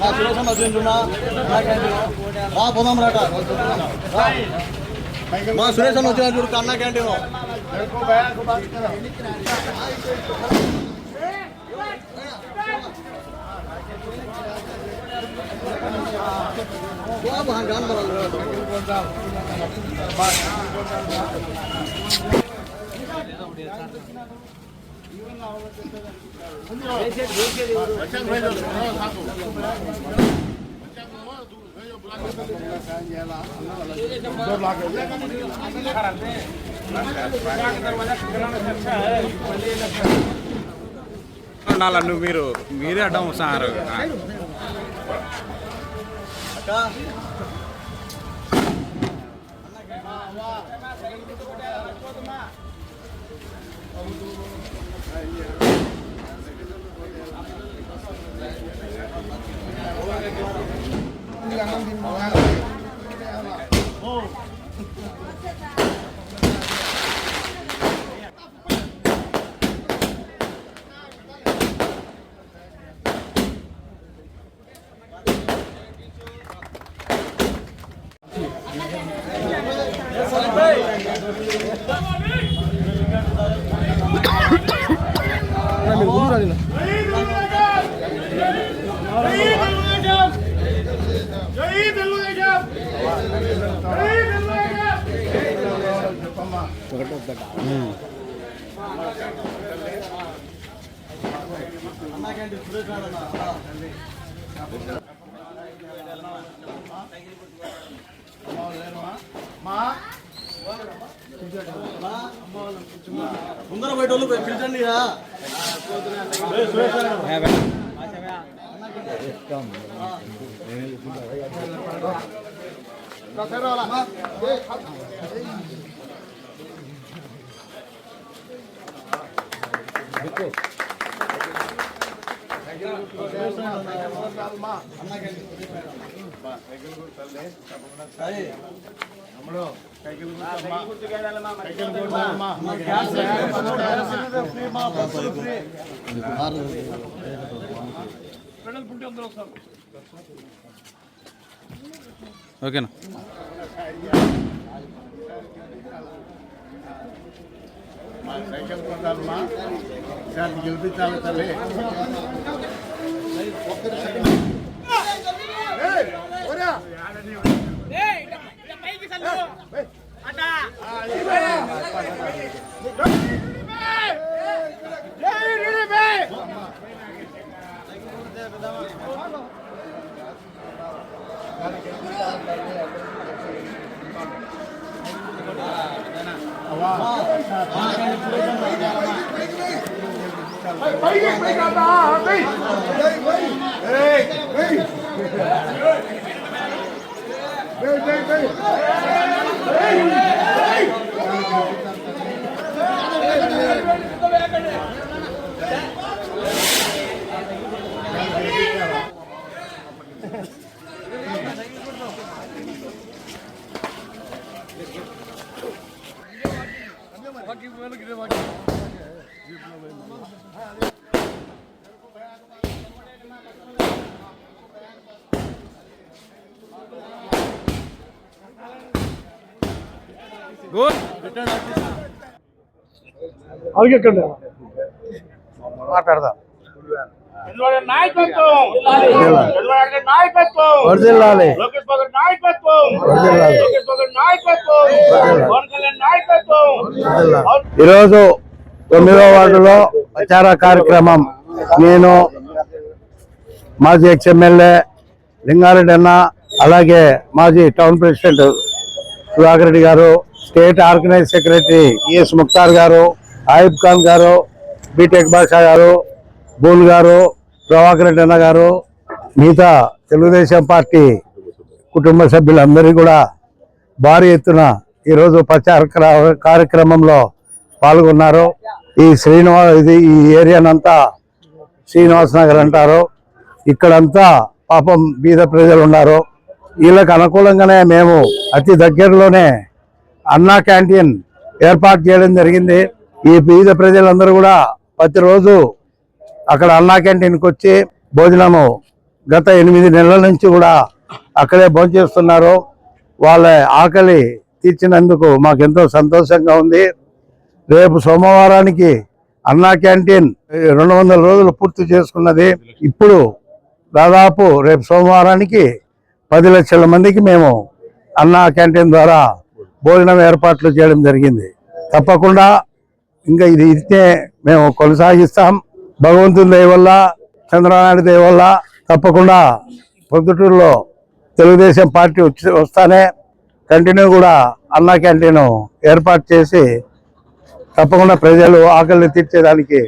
నా సురేష్ వచ్చింటున్నా రా పోదాం రాట మా సురేష్ అన్న వచ్చిన చూడు కన్నా క్యాంటీన్ నాలా నువ్వు మీరు మీరే అడ్డం వస్తున్నారు Hey! ముందర బయట వాళ్ళు పిలిచండి ఇక. అయ్యి. ఓకేనా మా సైకిల్ కొంటారమ్మా దాన్ని గెలిపించాలి తల్లి. మాట్లాడదాం చంద్రబాబు నాయకత్వం చంద్రబాబు నాయకత్వం వర్దిల్లాలి లోకేష్ బాబు గారి ఈరోజు తొమ్మిదవ వార్డులో ప్రచార కార్యక్రమం. నేను మాజీ ఎక్స్ఎమ్మెల్యే లింగారెడ్డి అన్న అలాగే మాజీ టౌన్ ప్రెసిడెంట్ సుధాకర్ రెడ్డి గారు state organise secretary ES Mukhtar గారు ఆయిబ్ ఖాన్ గారు బీటెక్ బాషా గారు బూల్ గారు ప్రభాకర్ రెడ్డి అన్న గారు మిగతా తెలుగుదేశం పార్టీ కుటుంబ సభ్యులందరూ కూడా భారీ ఎత్తున ఈరోజు ప్రచార కార్యక్రమంలో పాల్గొన్నారు. ఈ శ్రీనివాస ఇది ఈ ఏరియానంతా శ్రీనివాస్ నగర్ అంటారు. ఇక్కడంతా పాపం బీద ప్రజలు ఉన్నారు వీళ్ళకి అనుకూలంగానే మేము అతి దగ్గరలోనే అన్నా క్యాంటీన్ ఏర్పాటు చేయడం జరిగింది. ఈ బీద ప్రజలందరూ కూడా ప్రతిరోజు అక్కడ అన్నా క్యాంటీన్కి వచ్చి భోజనము గత ఎనిమిది నెలల నుంచి కూడా అక్కడే భోంచేస్తున్నారు. వాళ్ళ ఆకలి తీర్చినందుకు మాకెంతో సంతోషంగా ఉంది. రేపు సోమవారానికి అన్నా క్యాంటీన్ రెండు వందల రోజులు పూర్తి చేసుకున్నది. ఇప్పుడు దాదాపు రేపు సోమవారానికి పది లక్షల మందికి మేము అన్నా క్యాంటీన్ ద్వారా భోజనం ఏర్పాట్లు చేయడం జరిగింది. తప్పకుండా ఇంకా ఇది ఇస్తే మేము కొనసాగిస్తాం. భగవంతుని దయ వల్ల చంద్రబాబు దయ వల్ల తప్పకుండా పొద్దుటూరులో తెలుగుదేశం పార్టీ వచ్చి వస్తానే కంటిన్యూ కూడా అన్నా క్యాంటీన్ ఏర్పాటు చేసి తప్పకుండా ప్రజలు ఆకలిని తీర్చేదానికి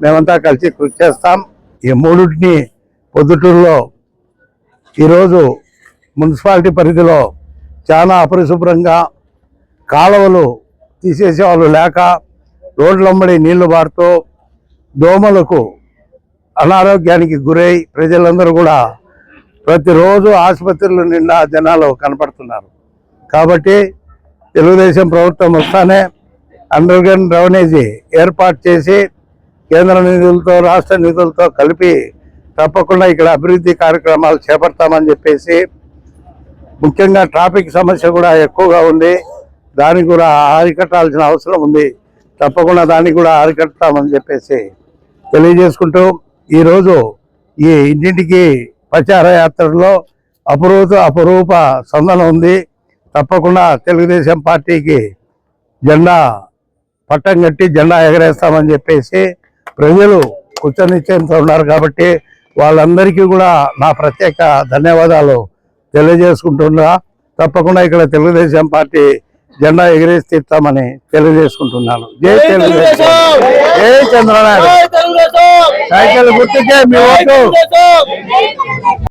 మేమంతా కలిసి కృషి చేస్తాం. ఈ మూడింటిని పొద్దుటూరులో ఈరోజు మున్సిపాలిటీ పరిధిలో చాలా అపరిశుభ్రంగా కాలువలు తీసేసే వాళ్ళు లేక రోడ్లమ్మడి నీళ్ళు బారుతూ దోమలకు అనారోగ్యానికి గురై ప్రజలందరూ కూడా ప్రతిరోజు ఆసుపత్రుల నిండా జనాలు కనపడుతున్నారు. కాబట్టి తెలుగుదేశం ప్రభుత్వం వస్తానే అండర్ గ్రౌండ్ డ్రైనేజీ ఏర్పాటు చేసి కేంద్ర నిధులతో రాష్ట్ర నిధులతో కలిపి తప్పకుండా ఇక్కడ అభివృద్ధి కార్యక్రమాలు చేపడతామని చెప్పేసి ముఖ్యంగా ట్రాఫిక్ సమస్య కూడా ఎక్కువగా ఉంది. దానికి కూడా అరికట్టాల్సిన అవసరం ఉంది. తప్పకుండా దాన్ని కూడా అరికట్టామని చెప్పేసి తెలియజేసుకుంటూ ఈరోజు ఈ ఇంటింటికి ప్రచార యాత్రలో అపురూప అపురూప సందనం ఉంది. తప్పకుండా తెలుగుదేశం పార్టీకి జెండా పట్టం కట్టి జెండా ఎగరేస్తామని చెప్పేసి ప్రజలు నిశ్చయంతో ఉన్నారు కాబట్టి వాళ్ళందరికీ కూడా నా ప్రత్యేక ధన్యవాదాలు తెలియజేసుకుంటున్నా. తప్పకుండా ఇక్కడ తెలుగుదేశం పార్టీ జెండా ఎగిరేసి తీస్తామని తెలియజేసుకుంటున్నాను. జై తెలుగుదేశం! జై చంద్రనాయుడు సైకిల్ గుర్తుకే మీ ఓటు!